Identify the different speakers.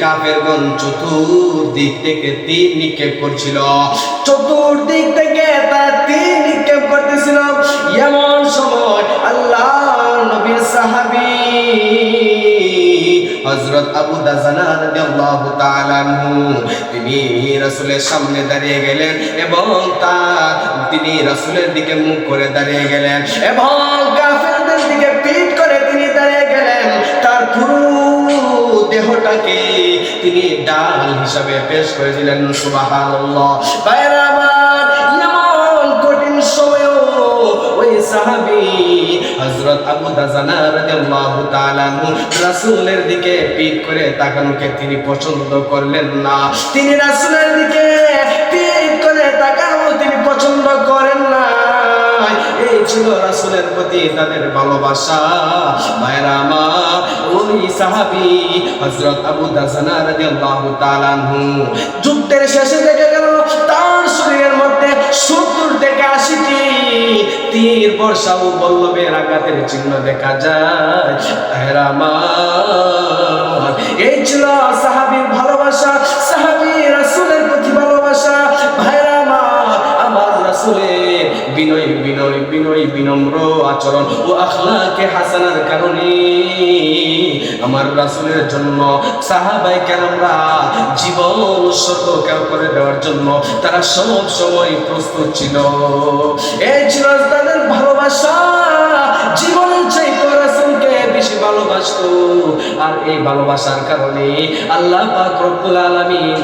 Speaker 1: কাফেরগণ চতুর্দিক থেকে তীর নিক্ষেপ করছিল। চতুর্দিক থেকে তারা তীর নিক্ষেপ করতেছিল। এমন সময় আল্লাহ নবীর সাহাবী হযরত আবু দাজানা তিনি রাসূলের সামনে দাঁড়িয়ে গেলেন এবং তা তিনি রাসূলের দিকে মুখ করে দাঁড়িয়ে গেলেন। এবং দেহটাকে তিনি ডাল হিসাবে পেশ করে দিলেন, সুবহানাল্লাহ। বাইরে এমন কঠিন সময়ও ওই সাহাবী হযরত আবু দাজানা রাদিয়াল্লাহু তাআলা রাসূলের দিকে করে তাকানোকে তিনি পছন্দ করলেন না। তিনি রাসূলের দিকে ছিল রাসূলের প্রতি তাদের ভালোবাসা। ওই সাহাবী আবু দাজানা রাদিয়াল্লাহু তাআলা যুদ্ধের শেষে দেখা গেল, তার শরীরের মধ্যে সত্তর থেকে আশিটি তীর, বর্ষা ও বল্লভের আঘাতের চিহ্ন দেখা যায়। ভাইরা এই ছিল সাহাবীর ভালোবাসা। বিনয় বিনয়, বিনম্র আচরণ। ও আখলাকে হাসানার কারণে আমার রাসূলের জন্য সাহাবাই কেরামরা জীবন উৎসর্গ কেউ করে দেওয়ার জন্য তারা সব সময় প্রস্তুত ছিল। এই ছিল তাদের ভালোবাসা। জীবন চাইতো রাসূলকে বেশি ভালোবাসতো। আর এই ভালোবাসার কারণে আল্লাহ পাক রব্বুল আলামিন